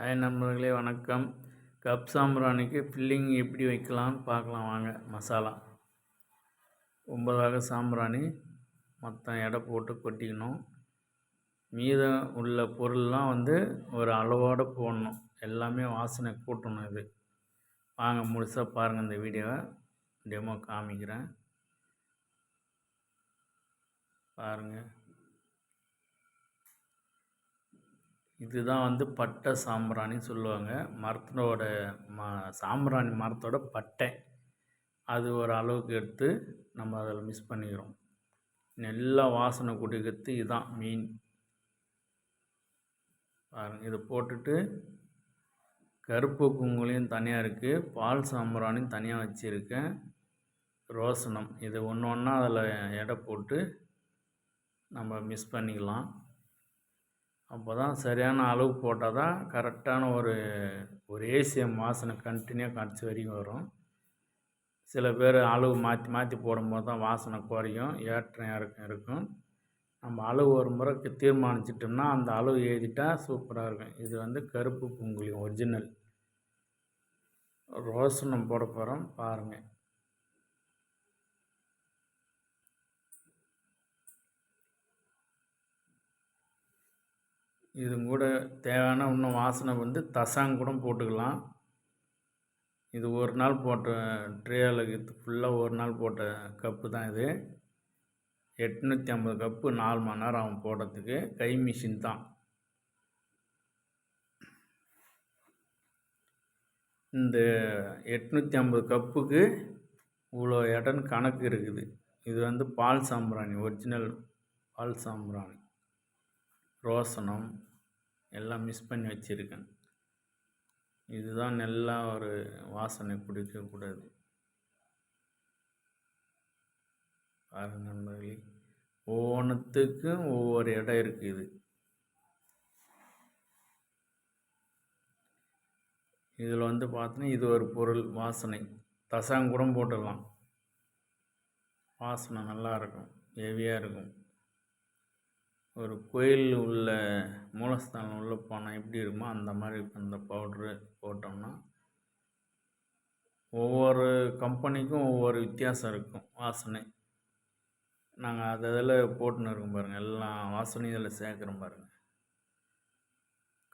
Hi நண்பர்களே வணக்கம். Cup சாம்பிராணிக்கு filling எப்படி வைக்கலாம்னு பார்க்கலாம் வாங்க. மசாலா. ஒன்பதாக சாம்பிராணி மொத்தம் எடை போட்டு கொட்டிக்கணும். மீதம் உள்ள பொருள்லாம் வந்து ஒரு அளவோடு போடணும். எல்லாமே வாசனை கூட்டணும் இது. வாங்க முழுசாக பாருங்கள் இந்த வீடியோவை. டெமோ காமிக்கிறேன். பாருங்கள் இதுதான் வந்து பட்டை சாம்பிராணின்னு சொல்லுவாங்க. மரத்தோட ம சாம்பிராணி மரத்தோட பட்டை. அது ஒரு அளவுக்கு எடுத்து நம்ம அதில் மிஸ் பண்ணிக்கிறோம். நல்லா வாசனை குடிக்கிறது இதுதான் மீன் பாருங்கள் இதை போட்டுட்டு கருப்பு குங்குலையும் தனியாக இருக்குது பால் சாம்பிராணியும் தனியாக வச்சுருக்கேன். ரோசனம் இது ஒன்று ஒன்றா அதில் எடை போட்டு நம்ம மிஸ் பண்ணிக்கலாம். அப்போ தான் சரியான அளவு போட்டால் தான் கரெக்டான ஒரு ஒரு ஏசியம் வாசனை கண்டினியூவாக கடைசி வரைக்கும் வரும். சில பேர் அளவு மாற்றி மாற்றி போடும்போது தான் வாசனை குறையும் ஏற்றம் இறக்கம் இருக்கும். நம்ம அளவு ஒரு முறைக்கு தீர்மானிச்சிட்டோம்னா அந்த அளவு எழுதிட்டால் சூப்பராக இருக்கும். இது வந்து கருப்பு பொங்கலி ஒரிஜினல் ரோசனம் போட போகிறோம் பாருங்கள் இது கூட தேவையான இன்னும் வாசனை வந்து தசாங் கூட போட்டுக்கலாம். இது ஒரு நாள் போட்ட ட்ரேயில் ஃபுல்லாக ஒரு நாள் போட்ட கப்பு தான் இது. எட்நூற்றி ஐம்பது கப்பு நாலு மணி நேரம் ஆகும் போடுறதுக்கு. கை மிஷின் தான். இந்த எட்நூற்றி ஐம்பது கப்புக்கு இவ்வளோ இடன்னு கணக்கு இருக்குது. இது வந்து பால் சாம்பிராணி ஒரிஜினல் பால் சாம்பிராணி. ரோசனம் எல்லாம் மிஸ் பண்ணி வச்சுருக்கேன். இதுதான் நல்லா ஒரு வாசனை பிடிக்கக்கூடாது பாருங்கள் நண்பர்களே ஒவ்வொன்றுத்துக்கும் ஒவ்வொரு இடம் இருக்குது இதில் வந்து பார்த்தோன்னா இது ஒரு பொருள் வாசனை. தசாங்கூடம் போட்டுடலாம். வாசனை நல்லாயிருக்கும் ஹெவியாக இருக்கும். ஒரு கோயில் உள்ள மூலஸ்தானம் உள்ளே போனால் எப்படி இருக்குமோ அந்த மாதிரி அந்த பவுட்ரு போட்டோம்னா ஒவ்வொரு கம்பெனிக்கும் ஒவ்வொரு வித்தியாசம் இருக்கும் வாசனை. நாங்கள் அது இதில் போட்டுன்னு இருக்கோம் பாருங்கள் எல்லா வாசனையும் இதில் சேர்க்குறோம் பாருங்கள்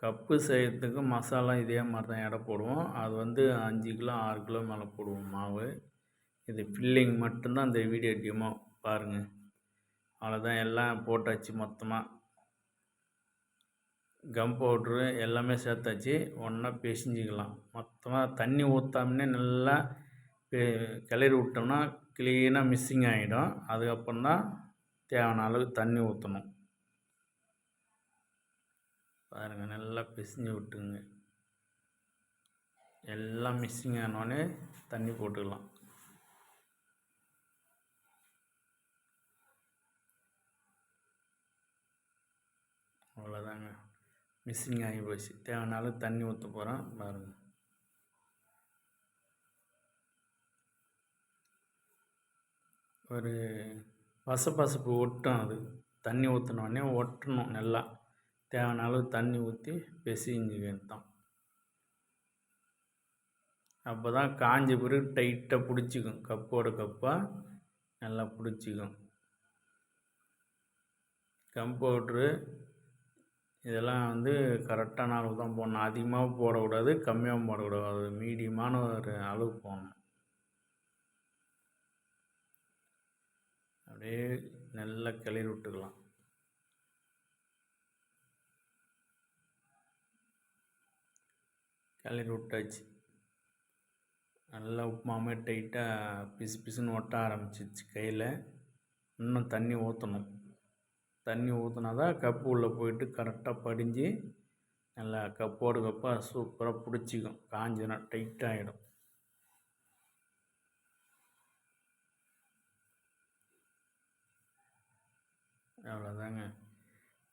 கப்பு செய்கிறதுக்கு மசாலா இதே மாதிரி தான் எடை போடுவோம். அது வந்து அஞ்சு கிலோ ஆறு கிலோ மேலே போடுவோம் மாவு. இது ஃபில்லிங் மட்டும்தான் இந்த வீடியோ டியூமாக பாருங்கள் அவ்வளோதான் எல்லாம் போட்டாச்சு மொத்தமாக கம் பவுட்ரு எல்லாமே சேர்த்தாச்சு. ஒன்றா பிசைஞ்சிக்கலாம். மொத்தமாக தண்ணி ஊற்றாமனே நல்லா கிளறி விட்டோம்னா க்ளீனாக மிஸ்ஸிங் ஆகிடும் அதுக்கப்புறம் தான் தேவையான அளவுக்கு தண்ணி ஊற்றணும் பாருங்கள் நல்லா பிசைஞ்சு விட்டுங்க எல்லாம் மிஸ்ஸிங் ஆனோடனே தண்ணி போட்டுக்கலாம். அவ்வளோதாங்க மிஸ்ஸிங் ஆகி போச்சு. தேவைனாலும் தண்ணி ஊற்ற போகிறோம் பாருங்கள் ஒரு பசப்பசப்பு ஒட்டும் அது. தண்ணி ஊற்றினோடனே ஒட்டணும் நல்லா. தேவைனாலும் தண்ணி ஊற்றி பெசிஞ்சுக்கிறது தான் அப்போ தான் காஞ்ச பிறகு டைட்டாக பிடிச்சிக்கும். கப்போட கப்பாக நல்லா பிடிச்சிக்கும். கம்பவுட்ரு இதெல்லாம் வந்து கரெக்டான அளவு தான் போடணும். அதிகமாகவும் போடக்கூடாது கம்மியாகவும் போடக்கூடாது. அது மீடியமான ஒரு அளவு போடணும். அப்படியே நல்லா கிளறி விட்டுக்கலாம். கிளறி விட்டாச்சு. நல்லா உப்புமாமே டைட்டாக பிசு பிசுன்னு ஒட்ட ஆரம்பிச்சிச்சு கையில். இன்னும் தண்ணி ஊற்றணும் தண்ணி ஊற்றினா தான் கப்பு உள்ளே போயிட்டு கரெக்டாக படிஞ்சு நல்லா கப்போடு கப்பாக சூப்பராக பிடிச்சிக்கும். காஞ்சினா டைட்டாகிடும் அவ்வளோதாங்க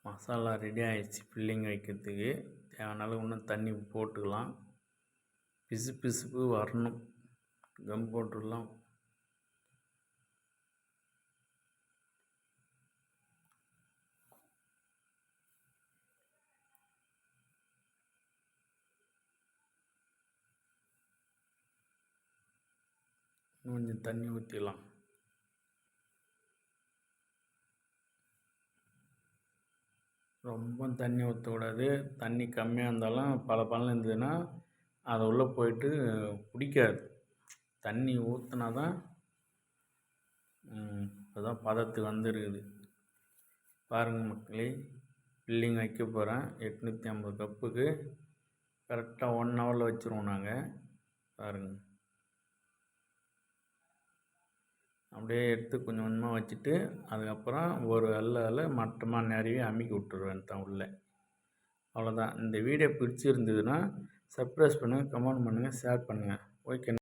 மசாலா ரெடி ஆகிடுச்சு ஃபில்லிங் வைக்கிறதுக்கு. தேவைனாலும் இன்னும் தண்ணி போட்டுக்கலாம். பிசு பிசுப்பு வரணும். கம் போட்டுடலாம். இன்னும் கொஞ்சம் தண்ணி ஊற்றிடலாம் ரொம்ப தண்ணி ஊற்றக்கூடாது தண்ணி கம்மியாக இருந்தாலும் பல பலன்னு இருந்ததுன்னா அது உள்ளே போயிட்டு பிடிக்காது தண்ணி ஊற்றினா தான் இப்போதான் பதத்துக்கு வந்துருக்குது. பாருங்கள் மக்களே பில்லிங் வைக்க போகிறேன் எட்நூற்றி ஐம்பது கப்புக்கு. கரெக்டாக ஒன் ஹவரில் வச்சுருவோம் நாங்கள் பாருங்கள் அப்படியே எடுத்து கொஞ்சம் கொஞ்சமாக வச்சுட்டு அதுக்கப்புறம் ஒரு அல்ல மட்டமாக நிறைய அமுக்கி விட்டுருவேன் தான் உள்ளே. அவ்வளோதான் இந்த வீடியோ பிடிச்சிருந்ததுன்னா சப்ஸ்கிரைப் பண்ணுங்கள் கமெண்ட் பண்ணுங்கள் ஷேர் பண்ணுங்கள் ஓகே